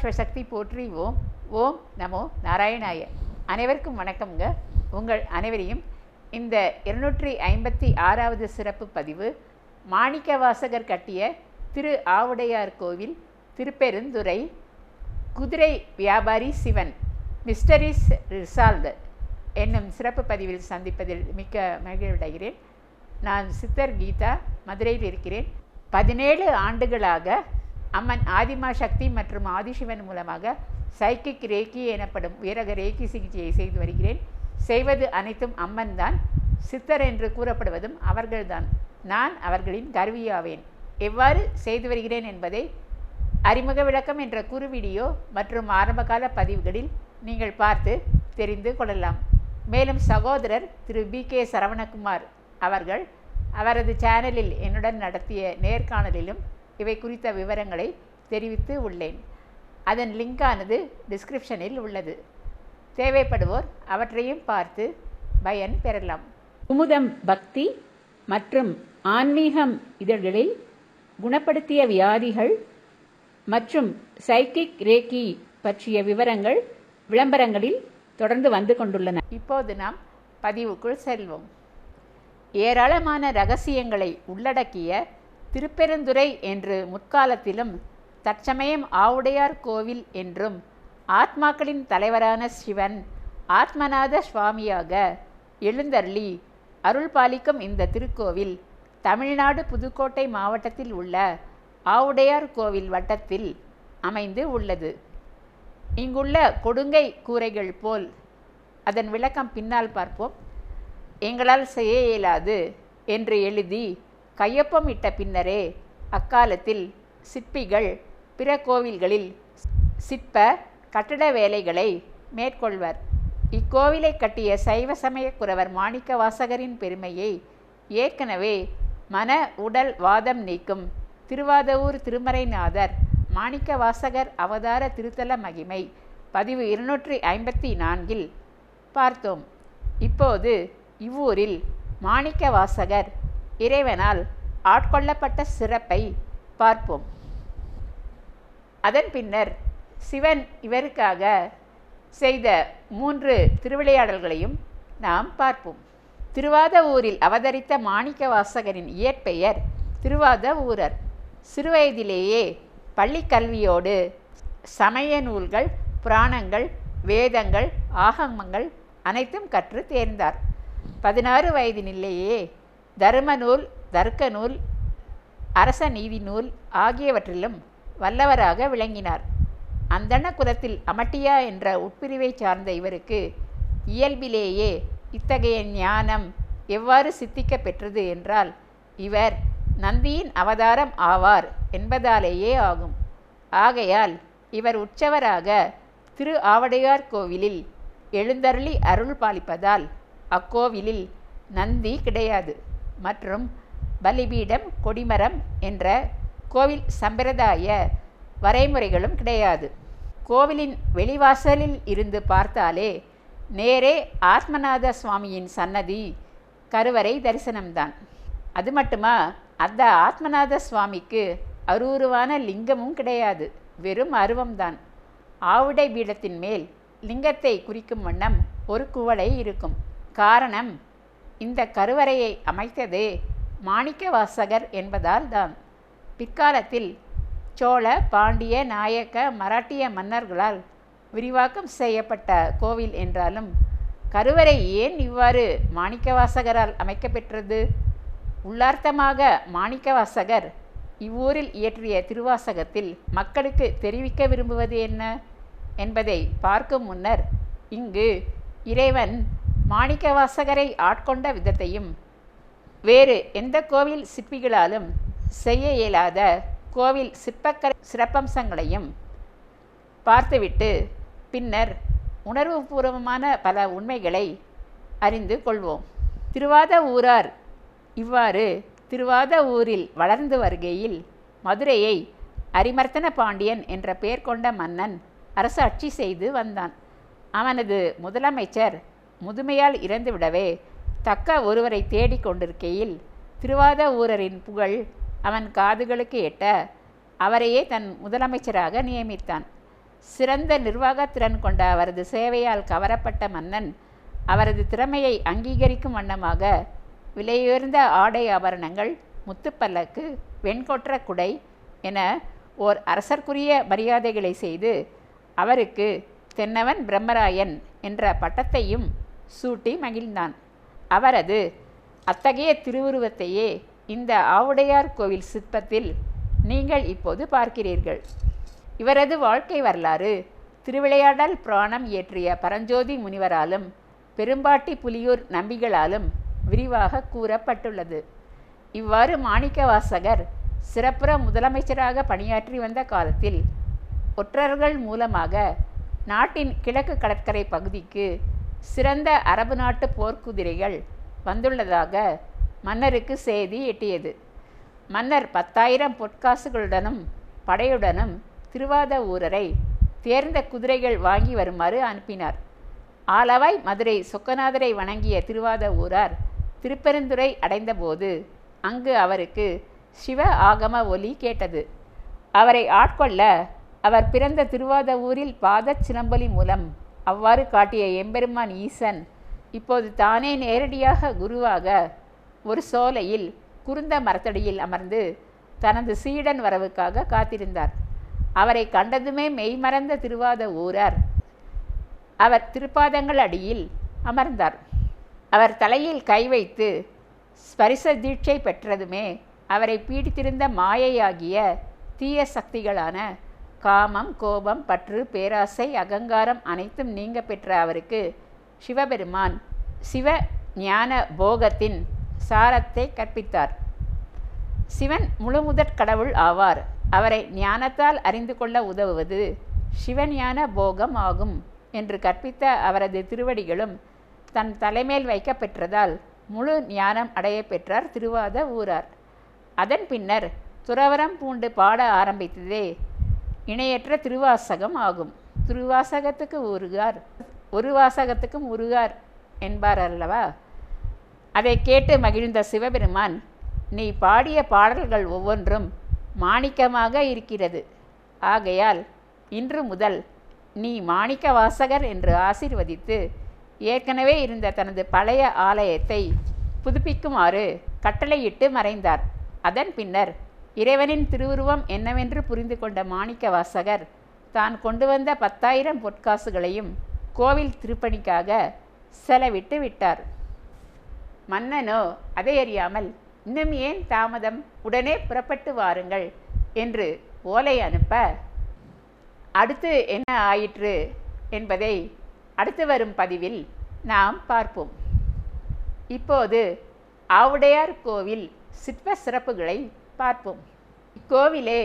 ஓம் சிவசக்தி போற்றி. ஓம் ஓம் நமோ நாராயணாய. அனைவருக்கும் வணக்கம்ங்க. உங்கள் அனைவரையும் இந்த இருநூற்றி ஐம்பத்தி ஆறாவது சிறப்பு பதிவு மாணிக்க வாசகர் கட்டிய திரு ஆவுடையார் கோவில் திருப்பெருந்துறை குதிரை வியாபாரி சிவன் மிஸ்டரிஸ் ரிசால்ட் என்னும் சிறப்பு பதிவில் சந்திப்பதில் மிக்க மகிழ்வடைகிறேன். நான் சித்தர் கீதா மதுரையில் இருக்கிறேன். பதினேழு ஆண்டுகளாக அம்மன் ஆதிமா சக்தி மற்றும் ஆதிசிவன் மூலமாக சைக்கிக் ரேக்கி எனப்படும் உயரக ரேக்கி சிகிச்சையை செய்து வருகிறேன். செய்வது அனைத்தும் அம்மன் தான். சித்தர் என்று கூறப்படுவதும் அவர்கள்தான். நான் அவர்களின் கருவியாவேன். எவ்வாறு செய்து வருகிறேன் என்பதை அறிமுக விளக்கம் என்ற குறு வீடியோ மற்றும் ஆரம்பகால பதிவுகளில் நீங்கள் பார்த்து தெரிந்து கொள்ளலாம். மேலும் சகோதரர் திரு பி கே சரவணகுமார் அவர்கள் அவரது சேனலில் என்னுடன் நடத்திய நேர்காணலிலும் இவை குறித்த விவரங்களை தெரிவித்து உள்ளேன். அதன் லிங்கானது டிஸ்கிரிப்ஷனில் உள்ளது. தேவைப்படுவோர் அவற்றையும் பார்த்து பயன் பெறலாம். குமுதம் பக்தி மற்றும் ஆன்மீகம் இதழ்களில் குணப்படுத்திய வியாதிகள் மற்றும் சைக்கிக் ரேக்கி பற்றிய விவரங்கள் விளம்பரங்களில் தொடர்ந்து வந்து கொண்டுள்ளன. இப்போது நாம் பதிவுக்குள் செல்வோம். ஏராளமான ரகசியங்களை உள்ளடக்கிய திருப்பெருந்துறை என்று முற்காலத்திலும் தற்சமயம் ஆவுடையார் கோவில் என்றும் ஆத்மாக்களின் தலைவரான சிவன் ஆத்மநாத சுவாமியாக எழுந்தருளி அருள் பாலிக்கும் இந்த திருக்கோவில் தமிழ்நாடு புதுக்கோட்டை மாவட்டத்தில் உள்ள ஆவுடையார் கோவில் வட்டத்தில் அமைந்து உள்ளது. இங்குள்ள கொடுங்கை கூரைகள் போல் அதன் விளக்கம் பின்னால் பார்ப்போம். எங்களால் செய்ய இயலாது என்று எழுதி கையொப்பம் இட்ட பின்னரே அக்காலத்தில் சிற்பிகள் பிற கோவில்களில் சிற்ப கட்டட வேலைகளை மேற்கொள்வர். இக்கோவிலை கட்டிய சைவ சமய குறவர் மாணிக்க வாசகரின் பெருமையை ஏற்கனவே மன உடல் வாதம் நீக்கும் திருவாதவூர் திருமறைநாதர் மாணிக்க வாசகர் அவதார திருத்தல மகிமை பதிவு இருநூற்றி ஐம்பத்தி நான்கில் பார்த்தோம். இப்போது இவ்வூரில் மாணிக்க வாசகர் இறைவனால் ஆட்கொள்ளப்பட்ட சிறப்பை பார்ப்போம். அதன் பின்னர் சிவன் இவருக்காக செய்த மூன்று திருவிளையாடல்களையும் நாம் பார்ப்போம். திருவாத ஊரில் அவதரித்த மாணிக்க வாசகரின் இயற்பெயர் திருவாத ஊரர் சிறுவயதிலேயே பள்ளி கல்வியோடு சமய நூல்கள் புராணங்கள் வேதங்கள் ஆகமங்கள் அனைத்தும் கற்று தேர்ந்தார். பதினாறு வயதினிலேயே தர்ம நூல் தர்க்க நூல் அரச நீதி நூல் ஆகியவற்றிலும் வல்லவராக விளங்கினார். அந்தண குலத்தில் அமட்டியா என்ற உட்பிரிவை சார்ந்த இவருக்கு இயல்பிலேயே இத்தகைய ஞானம் எவ்வாறு சித்திக்க பெற்றது என்றால் இவர் நந்தியின் அவதாரம் ஆவார் என்பதாலேயே ஆகும். ஆகையால் இவர் உற்சவராக திரு ஆவடையார் கோவிலில் எழுந்தருளி அருள் பாலிப்பதால் அக்கோவிலில் நந்தி கிடையாது. மற்றும் பலிபீடம் கொடிமரம் என்ற கோவில் சம்பிரதாய வரைமுறைகளும் கிடையாது. கோவிலின் வெளிவாசலில் இருந்து பார்த்தாலே நேரே ஆத்மநாத சுவாமியின் சன்னதி கருவறை தரிசனம்தான். அது மட்டுமா அந்த ஆத்மநாத சுவாமிக்கு அரூருவான லிங்கமும் கிடையாது. வெறும் அருவம்தான். ஆவுடை பீடத்தின் மேல் லிங்கத்தை குறிக்கும் வண்ணம் ஒரு குவளை இருக்கும். காரணம் இந்த கருவறையை அமைத்ததே மாணிக்கவாசகர் என்பதால்தான் என்பதால் தான். பிற்காலத்தில் சோழ பாண்டிய நாயக்க மராட்டிய மன்னர்களால் விரிவாக்கம் செய்யப்பட்ட கோவில் என்றாலும் கருவறை ஏன் இவ்வாறு மாணிக்கவாசகரால் அமைக்கப்பெற்றது? உள்ளார்த்தமாக மாணிக்கவாசகர் இவ்வூரில் இயற்றிய திருவாசகத்தில் மக்களுக்கு தெரிவிக்க விரும்புவது என்ன? என்பதை பார்க்கும் முன்னர் இங்கு இறைவன் மாணிக்கவாசகரை ஆட்கொண்ட விதத்தையும் வேறு எந்த கோவில் சிற்பிகளாலும் செய்ய இயலாத கோவில் சிற்பக்கலை சிறப்பம்சங்களையும் பார்த்துவிட்டு பின்னர் உணர்வுபூர்வமான பல உண்மைகளை அறிந்து கொள்வோம். திருவாத ஊரார் இவ்வாறு திருவாத ஊரில் வளர்ந்து வருகையில் மதுரையை அரிமர்த்தன பாண்டியன் என்ற பெயர் கொண்ட மன்னன் அரசு ஆட்சி செய்து வந்தான். அவனது முதலமைச்சர் முதுமையால் இறந்துவிடவே தக்க ஒருவரை தேடிக் கொண்டிருக்கையில் திருவாத ஊரரின் புகழ் அவன் காதுகளுக்கு எட்ட அவரையே தன் முதலமைச்சராக நியமித்தான். சிறந்த நிர்வாகத்திறன் கொண்ட அவரது சேவையால் கவரப்பட்ட மன்னன் அவரது திறமையை அங்கீகரிக்கும் வண்ணமாக விலையுயர்ந்த ஆடை ஆபரணங்கள் முத்துப்பல்லக்கு வெண்கொற்ற குடை என ஓர் அரசர்க்குரிய மரியாதைகளை செய்து அவருக்கு தென்னவன் பிரம்மராயன் என்ற பட்டத்தையும் சூட்டி மகிழ்ந்தான். அவரது அத்தகைய திருவுருவத்தையே இந்த ஆவுடையார் கோவில் சிற்பத்தில் நீங்கள் இப்போது பார்க்கிறீர்கள். இவரது வாழ்க்கை வரலாறு திருவிளையாடல் புராணம் இயற்றிய பரஞ்சோதி முனிவராலும் பெரும்பாட்டி புலியூர் நம்பிகளாலும் விரிவாக கூறப்பட்டுள்ளது. இவ்வாறு மாணிக்கவாசகர் சிறப்புற முதலமைச்சராக பணியாற்றி வந்த காலத்தில் ஒற்றர்கள் மூலமாக நாட்டின் கிழக்கு கடற்கரை பகுதிக்கு சிறந்த அரபு நாட்டு போர்க்குதிரைகள் வந்துள்ளதாக மன்னருக்கு செய்தி எட்டியது. மன்னர் பத்தாயிரம் பொற்காசுகளுடனும் படையுடனும் திருவாத ஊரரை தேர்ந்த குதிரைகள் வாங்கி வருமாறு அனுப்பினார். ஆலவாய் மதுரை சொக்கநாதரை வணங்கிய திருவாத ஊரார் திருப்பெருந்துறை அடைந்தபோது அங்கு அவருக்கு சிவ ஆகம ஒலி கேட்டது. அவரை ஆட்கொள்ள அவர் பிறந்த திருவாத ஊரில் பாதச் சிலம்பொலி மூலம் அவ்வாறு காட்டிய எம்பெருமான் ஈசன் இப்போது தானே நேரடியாக குருவாக? ஒரு சோலையில் குருந்த மரத்தடியில் அமர்ந்து தனது சீடன் வரவுக்காக காத்திருந்தார். அவரை கண்டதுமே மெய்மறந்த திருவாத ஊரார். அவர் திருப்பாதங்கள் அடியில் அமர்ந்தார். அவர் தலையில் கை வைத்து ஸ்பரிச தீட்சை பெற்றதுமே அவரை பீடித்திருந்த மாயையாகிய தீய சக்திகளான காமம் கோபம் பற்று பேராசை அகங்காரம் அனைத்தும் நீங்க பெற்ற அவருக்கு சிவபெருமான் சிவ ஞான போகத்தின் சாரத்தை கற்பித்தார். சிவன் முழுமுதற் கடவுள் ஆவார். அவரை ஞானத்தால் அறிந்து கொள்ள உதவுவது சிவஞான போகம் ஆகும் என்று கற்பித்த அவரது திருவடிகளும் தன் தலைமேல் வைக்கப்பெற்றதால் முழு ஞானம் அடைய பெற்றார் திருவாத ஊரார். அதன் பின்னர் துறவரம் பூண்டு பாட ஆரம்பித்ததே இணையற்ற திருவாசகம் ஆகும். திருவாசகத்துக்கு உருகார். ஒரு வாசகத்துக்கும் உருகார் என்பார் அல்லவா? அதை கேட்டு மகிழ்ந்த சிவபெருமான் நீ பாடிய பாடல்கள் ஒவ்வொன்றும் மாணிக்கமாக இருக்கிறது. ஆகையால் இன்று முதல் நீ மாணிக்க வாசகர் என்று ஆசிர்வதித்து ஏற்கனவே இருந்த தனது பழைய ஆலயத்தை புதுப்பிக்குமாறு கட்டளையிட்டு மறைந்தார். அதன் பின்னர் இறைவனின் திருவுருவம் என்னவென்று புரிந்து கொண்ட மாணிக்க வாசகர் தான் கொண்டு வந்த பத்தாயிரம் பொற்காசுகளையும் கோவில் திருப்பணிக்காக செலவிட்டு விட்டார். மன்னனோ அதை அறியாமல் இன்னும் ஏன் தாமதம்? உடனே புறப்பட்டு வாருங்கள் என்று ஓலை அனுப்ப அடுத்து என்ன ஆயிற்று? என்பதை அடுத்து வரும் பதிவில் நாம் பார்ப்போம். இப்போது ஆவுடையார் கோவில் சிற்ப சிறப்புகளை பார்ப்போம். இக்கோவிலே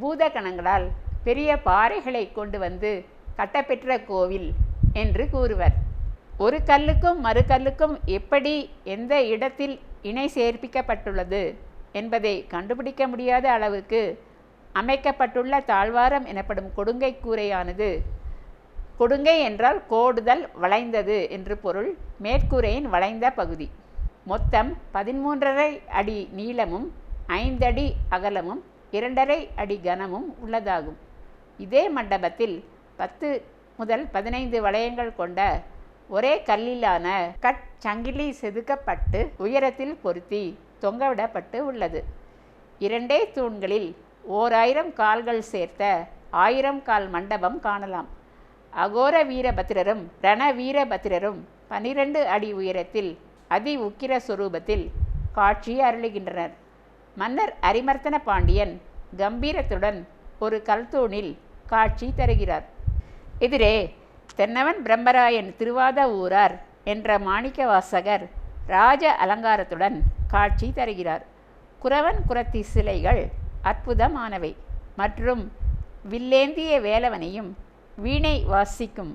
பூதகணங்களால் பெரிய பாறைகளை கொண்டு வந்து கட்டப்பெற்ற கோவில் என்று கூறுவர். ஒரு கல்லுக்கும் மறு கல்லுக்கும் எப்படி எந்த இடத்தில் இணை சேர்ப்பிக்கப்பட்டுள்ளது என்பதை கண்டுபிடிக்க முடியாத அளவுக்கு அமைக்கப்பட்டுள்ள தாழ்வாரம் எனப்படும் கொடுங்கை கூரையானது கொடுங்கை என்றால் கோடுதல் வளைந்தது என்று பொருள் மேற்கூரையின் வளைந்த பகுதி. மொத்தம் பதிமூன்றரை அடி நீளமும் ஐந்தடி அகலமும் இரண்டரை அடி கனமும் உள்ளதாகும். இதே மண்டபத்தில் பத்து முதல் பதினைந்து வளையங்கள் கொண்ட ஒரே கல்லிலான கட்சங்கிலி செதுக்கப்பட்டு உயரத்தில் பொருத்தி தொங்கவிடப்பட்டு உள்ளது. இரண்டே தூண்களில் ஓராயிரம் கால்கள் சேர்த்த ஆயிரம் கால் மண்டபம் காணலாம். அகோர வீரபத்திரரும் ரண வீரபத்திரரும் பனிரெண்டு அடி உயரத்தில் அதி உக்கிர சுரூபத்தில் காட்சி அருளுகின்றனர். மன்னர் அரிமர்த்தன பாண்டியன் கம்பீரத்துடன் ஒரு கல்தூணில் காட்சி தருகிறார். எதிரே தென்னவன் பிரம்மராயன் திருவாத ஊரார் என்ற மாணிக்கவாசகர் ராஜ அலங்காரத்துடன் காட்சி தருகிறார். குறவன் குரத்தி சிலைகள் அற்புதமானவை மற்றும் வில்லேந்திய வேலவனையும் வீணை வாசிக்கும்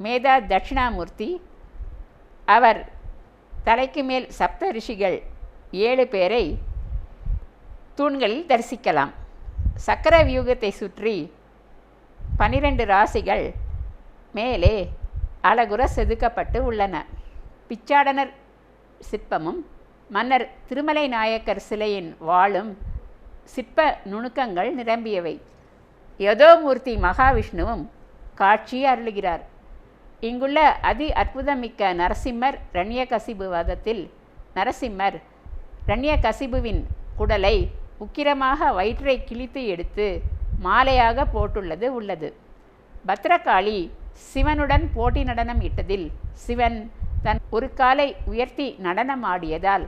மேதா தட்சிணாமூர்த்தி அவர் தலைக்கு மேல் சப்த ரிஷிகள் ஏழு பேரை தூண்களில் தரிசிக்கலாம். சக்கர வியூகத்தை சுற்றி பனிரெண்டு ராசிகள் மேலே அழகுற செதுக்கப்பட்டு உள்ளன. பிச்சாடனர் சிற்பமும் மன்னர் திருமலை நாயக்கர் சிலையின் வாளும் சிற்ப நுணுக்கங்கள் நிரம்பியவை. யதோமூர்த்தி மகாவிஷ்ணுவும் காட்சி அருளுகிறார். இங்குள்ள அதி அற்புதமிக்க நரசிம்மர் ரண்யகசிபு வதத்தில் நரசிம்மர் ரண்யகசிபுவின் குடலை உக்கிரமாக வயிற்றை கிழித்து எடுத்து மாலையாக போட்டுள்ளது உள்ளது. பத்ரகாளி சிவனுடன் போட்டி நடனம் இட்டதில் சிவன் தன் ஒரு காலை உயர்த்தி நடனம் ஆடியதால்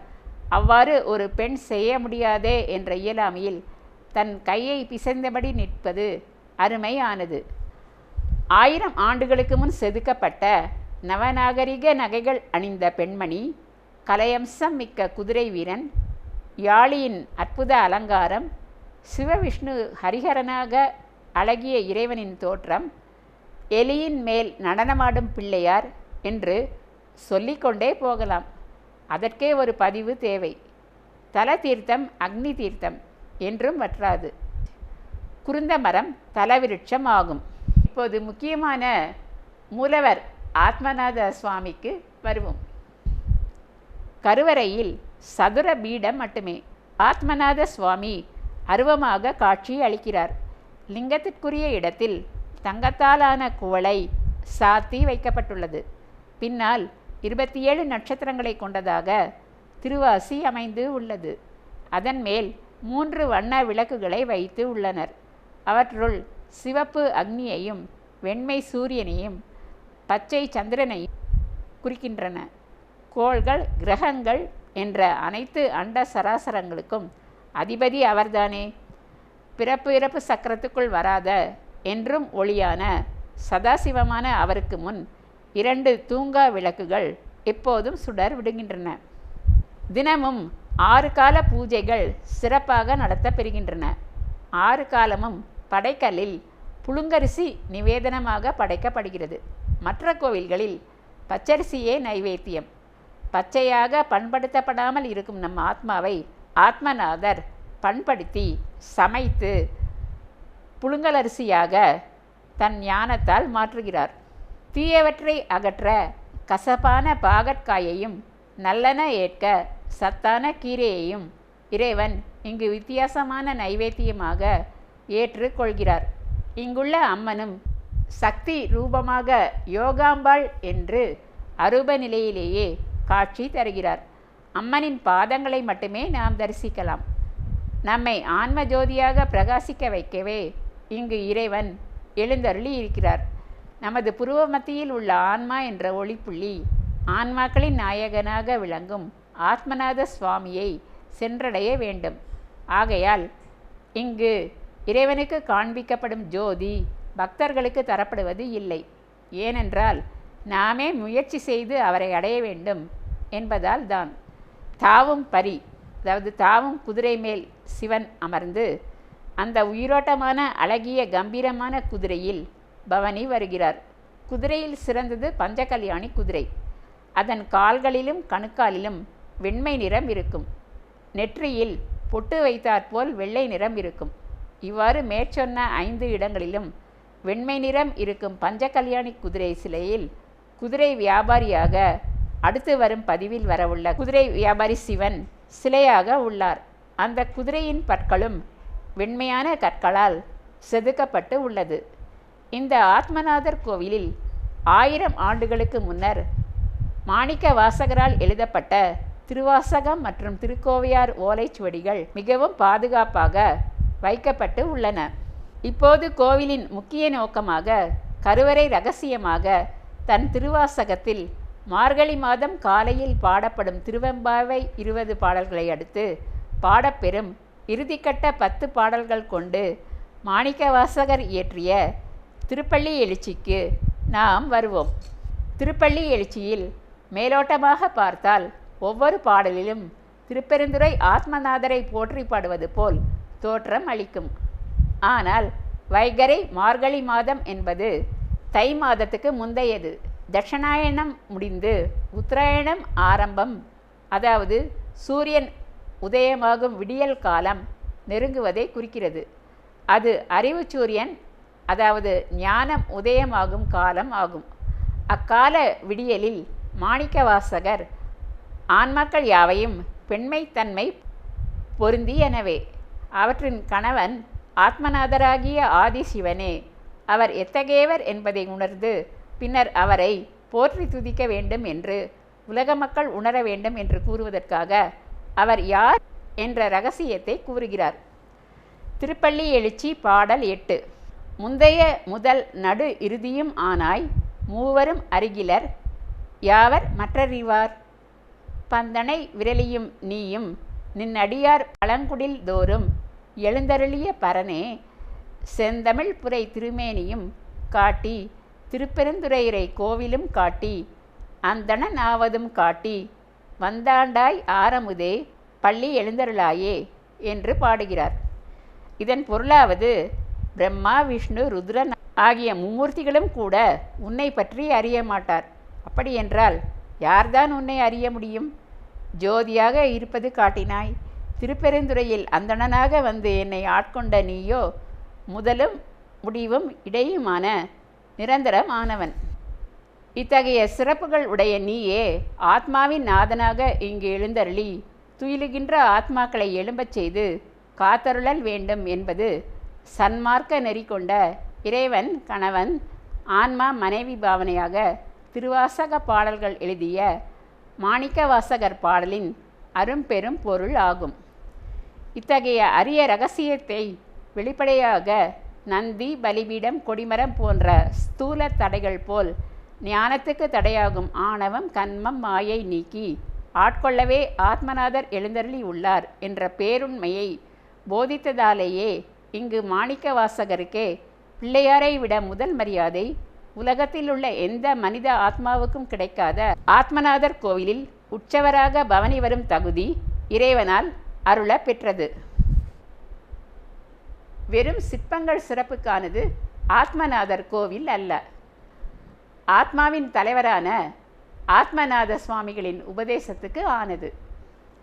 அவ்வாறு ஒரு பெண் செய்ய முடியாதே என்ற இயலாமையில் தன் கையை பிசைந்தபடி நிற்பது அருமையானது. ஆயிரம் ஆண்டுகளுக்கு முன் செதுக்கப்பட்ட நவநாகரிக நகைகள் அணிந்த பெண்மணி கலையம்சம் மிக்க குதிரை வீரன் யாழியின் அற்புத அலங்காரம் சிவவிஷ்ணு ஹரிஹரனாக அழகிய இறைவனின் தோற்றம் எலியின் மேல் நடனமாடும் பிள்ளையார் என்று சொல்லிக்கொண்டே போகலாம். அதற்கே ஒரு பதிவு தேவை. தல தீர்த்தம் அக்னி தீர்த்தம் என்றும் வற்றாது. குருந்த மரம் தலவிருட்சம் ஆகும். இப்போது முக்கியமான மூலவர் ஆத்மநாத சுவாமிக்கு வருவோம். கருவறையில் சதுர பீடம் மட்டுமே. ஆத்மநாத சுவாமி அருவமாக காட்சி அளிக்கிறார். லிங்கத்திற்குரிய இடத்தில் தங்கத்தாலான குவளை சாத்தி வைக்கப்பட்டுள்ளது. பின்னால் இருபத்தி ஏழு நட்சத்திரங்களை கொண்டதாக திருவாசி அமைந்து உள்ளது. அதன் மேல் மூன்று வண்ண விளக்குகளை வைத்து உள்ளனர். அவற்றுள் சிவப்பு அக்னியையும் வெண்மை சூரியனையும் பச்சை சந்திரனையும் குறிக்கின்றன. கோள்கள் கிரகங்கள் என்ற அனைத்து அண்ட சராசரங்களுக்கும் அதிபதி அவர்தானே? பிறப்பு இறப்பு சக்கரத்துக்குள் வராத என்றும் ஒளியான சதாசிவமான அவருக்கு முன் இரண்டு தூங்கா விளக்குகள் எப்போதும் சுடர் விடுகின்றன. தினமும் ஆறு கால பூஜைகள் சிறப்பாக நடத்தப்பெறுகின்றன ஆறு காலமும் படைக்கல்லில் புழுங்கரிசி நிவேதனமாக படைக்கப்படுகிறது. மற்ற கோவில்களில் பச்சரிசியே நைவேத்தியம். பச்சையாக பண்படுத்தப்படாமல் இருக்கும் நம் ஆத்மாவை ஆத்மநாதர் பண்படுத்தி சமைத்து புழுங்கலரிசியாக தன் ஞானத்தால் மாற்றுகிறார். தீயவற்றை அகற்ற கசப்பான பாகற்காயையும் நல்லன ஏற்க சத்தான கீரையையும் இறைவன் இங்கு வித்தியாசமான நைவேத்தியமாக ஏற்றுக்கொள்கிறார் இங்குள்ள அம்மனும் சக்தி ரூபமாக யோகாம்பாள் என்று அரூப நிலையிலேயே காட்சி தருகிறார். அம்மனின் பாதங்களை மட்டுமே நாம் தரிசிக்கலாம். நம்மை ஆன்ம ஜோதியாக பிரகாசிக்க வைக்கவே இங்கு இறைவன் எழுந்தருளி இருக்கிறார் நமது புருவ மத்தியில் உள்ள ஆன்மா என்ற ஒளிப்புள்ளி ஆன்மாக்களின் நாயகனாக விளங்கும் ஆத்மநாத சுவாமியை சென்றடைய வேண்டும். ஆகையால் இங்கு இறைவனுக்கு காண்பிக்கப்படும் ஜோதி பக்தர்களுக்கு தரப்படுவது இல்லை. ஏனென்றால் நாமே முயற்சி செய்து அவரை அடைய வேண்டும் என்பதால் தான் தாவும் பரி அதாவது தாவும் குதிரை மேல் சிவன் அமர்ந்து அந்த உயிரோட்டமான அழகிய கம்பீரமான குதிரையில் பவனி வருகிறார். குதிரையில் சிறந்தது பஞ்சகல்யாணி குதிரை. அதன் கால்களிலும் கணுக்காலிலும் வெண்மை நிறம் இருக்கும். நெற்றியில் பொட்டு வைத்தாற்போல் வெள்ளை நிறம் இருக்கும். இவ்வாறு மேற்சொன்ன ஐந்து இடங்களிலும் வெண்மை நிறம் இருக்கும் பஞ்சகல்யாணி குதிரை சிலையில் குதிரை வியாபாரியாக அடுத்து வரும் பதிவில் வரவுள்ள குதிரை வியாபாரி சிவன் சிலையாக உள்ளார். அந்த குதிரையின் பற்களும் வெண்மையான கற்களால் செதுக்கப்பட்டு உள்ளது. இந்த ஆத்மநாதர் கோவிலில் ஆயிரம் ஆண்டுகளுக்கு முன்னர் மாணிக்க வாசகரால் எழுதப்பட்ட திருவாசகம் மற்றும் திருக்கோவையார் ஓலைச்சுவடிகள் மிகவும் பாதுகாப்பாக வைக்கப்பட்டு உள்ளன. இப்போது கோவிலின் முக்கிய நோக்கமாக கருவறை ரகசியமாக தன் திருவாசகத்தில் மார்கழி மாதம் காலையில் பாடப்படும் திருவெம்பாவை இருபது பாடல்களை அடுத்து பாடப்பெறும் இறுதிக்கட்ட பத்து பாடல்கள் கொண்டு மாணிக்கவாசகர் இயற்றிய திருப்பள்ளி எழுச்சிக்கு நாம் வருவோம். திருப்பள்ளி எழுச்சியில் மேலோட்டமாக பார்த்தால் ஒவ்வொரு பாடலிலும் திருப்பெருந்துறை ஆத்மநாதரை போற்றி பாடுவது போல் தோற்றம் அளிக்கும். ஆனால் வைகரை மார்கழி மாதம் என்பது தை மாதத்துக்கு முந்தையது. தட்சணாயணம் முடிந்து உத்தராயணம் ஆரம்பம். அதாவது சூரியன் உதயமாகும் விடியல் காலம் நெருங்குவதை குறிக்கிறது. அது அறிவு சூரியன் அதாவது ஞானம் உதயமாகும் காலம் ஆகும். அக்கால விடியலில் மாணிக்கவாசகர் ஆண்மக்கள் யாவையும் பெண்மைத்தன்மை பொருந்தி எனவே அவற்றின் கணவன் ஆத்மநாதராகிய ஆதி சிவனே அவர் எத்தகையவர் என்பதை உணர்ந்து பின்னர் அவரை போற்றி துதிக்க வேண்டும் என்று உலக மக்கள் உணர வேண்டும் என்று கூறுவதற்காக அவர் யார் என்ற ரகசியத்தை கூறுகிறார். திருப்பள்ளி எழுச்சி பாடல் எட்டு. முந்தைய முதல் நடு இறுதியும் ஆனாய் மூவரும் அருகிலர் யாவர் மற்றறிவார்? பந்தனை விரலியும் நீயும் நின்னடியார் பழங்குடில் தோறும் எழுந்தருளிய பரனே செந்தமிழ் புரை திருமேனியும் காட்டி திருப்பெருந்துறையிறை கோவிலும் காட்டி அந்தணன் ஆவதும் காட்டி வந்தாண்டாய் ஆரமுதே பள்ளி எழுந்தருளாயே என்று பாடுகிறார். இதன் பொருளாவது பிரம்மா விஷ்ணு ருத்ரன் ஆகிய மும்மூர்த்திகளும் கூட உன்னை பற்றி அறிய மாட்டார். அப்படியென்றால் யார்தான் உன்னை அறிய முடியும்? ஜோதியாக இருப்பது காட்டினாய். திருப்பெருந்துறையில் அந்தணனாக வந்து என்னை ஆட்கொண்ட நீயோ முதலும் முடிவும் இடையுமான நிரந்தரமானவன். இத்தகைய சிறப்புகள் உடைய நீயே ஆத்மாவின் நாதனாக இங்கு எழுந்தருளி துயிலுகின்ற ஆத்மாக்களை எழும்பச் செய்து காத்தருளல் வேண்டும் என்பது சன்மார்க்க நெறி கொண்ட இறைவன் கணவன் ஆன்மா மனைவி பாவனையாக திருவாசக பாடல்கள் எழுதிய மாணிக்கவாசகர் பாடலின் அரும்பெரும் பொருள் ஆகும். இத்தகைய அரிய ரகசியத்தை வெளிப்படையாக நந்தி பலிபீடம் கொடிமரம் போன்ற ஸ்தூல தடைகள் போல் ஞானத்துக்கு தடையாகும் ஆணவம் கன்மம் மாயை நீக்கி ஆட்கொள்ளவே ஆத்மநாதர் எழுந்தருளி உள்ளார் என்ற பேருண்மையை போதித்ததாலேயே இங்கு மாணிக்க வாசகருக்கே பிள்ளையாரை விட முதல் மரியாதை உலகத்தில் உள்ள எந்த மனித ஆத்மாவுக்கும் கிடைக்காத ஆத்மநாதர் கோவிலில் உற்சவராக பவனி வரும் தகுதி இறைவனால் அருள பெற்றது. வெறும் சிற்பங்கள் சிறப்புக்கானது ஆத்மநாதர் கோவில் அல்ல. ஆத்மாவின் தலைவரான ஆத்மநாத சுவாமிகளின் உபதேசத்துக்கு ஆனது.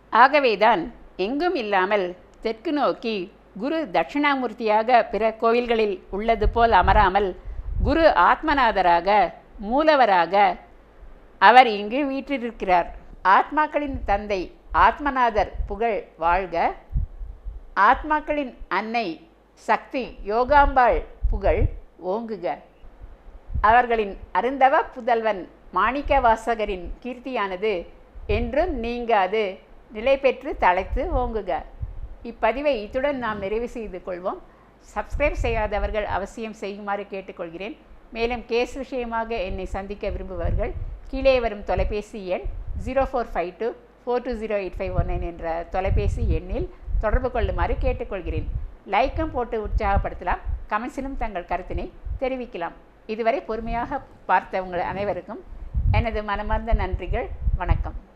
ஆகவேதான் எங்கும் இல்லாமல் தெற்கு நோக்கி குரு தட்சிணாமூர்த்தியாக பிற கோவில்களில் உள்ளது போல் அமராமல் குரு ஆத்மநாதராக மூலவராக அவர் இங்கு வீற்றிருக்கிறார். ஆத்மாக்களின் தந்தை ஆத்மநாதர் புகழ் வாழ்க. ஆத்மாக்களின் அன்னை சக்தி யோகாம்பாள் புகழ் ஓங்குக. அவர்களின் அருந்தவ புதல்வன் மாணிக்க வாசகரின் கீர்த்தியானது என்றும் நீங்காது நிலை பெற்று தலைத்து ஓங்குக. இப்பதிவை இத்துடன் நாம் நிறைவு செய்து கொள்வோம். சப்ஸ்கிரைப் செய்யாதவர்கள் அவசியம் செய்யுமாறு கேட்டுக்கொள்கிறேன். மேலும் கேஸ் விஷயமாக என்னை சந்திக்க விரும்புபவர்கள் கீழே வரும் தொலைபேசி எண் zero four five two four two zero eight five one nine என்ற தொலைபேசி எண்ணில் தொடர்பு கொள்ளுமாறு கேட்டுக்கொள்கிறேன். லைக்கும் போட்டு உற்சாகப்படுத்தலாம். கமெண்ட்ஸிலும் தங்கள் கருத்தினை தெரிவிக்கலாம். இதுவரை பொறுமையாக பார்த்த உங்கள் அனைவருக்கும் எனது மனமார்ந்த நன்றிகள். வணக்கம்.